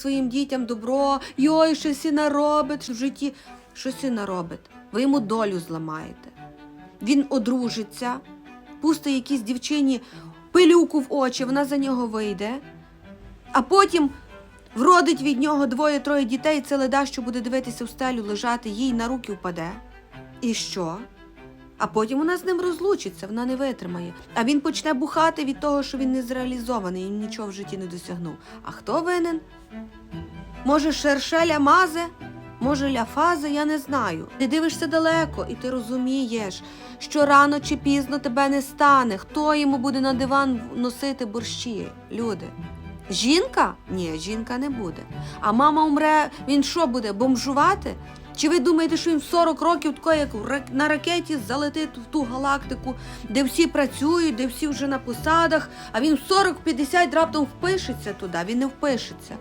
своїм дітям добро, йой, щось і наробить в житті. Щось і наробить. Ви йому долю зламаєте. Він одружиться, пустить якійсь дівчині пилюку в очі, вона за нього вийде, а потім вродить від нього двоє-троє дітей, це леда, що буде дивитися в стелю, лежати, їй на руки впаде. І що? А потім вона з ним розлучиться, вона не витримає. А він почне бухати від того, що він не зреалізований і нічого в житті не досягнув. А хто винен? Може, шершеля мазе? Може, ляфази, я не знаю. Ти дивишся далеко, і ти розумієш, що рано чи пізно тебе не стане. Хто йому буде на диван носити борщі? Люди. Жінка? Ні, жінка не буде. А мама умре, він що буде, бомжувати? Чи ви думаєте, що в 40 років тако, як на ракеті залетить в ту галактику, де всі працюють, де всі вже на посадах, а він в 40-50 раптом впишеться туди, він не впишеться.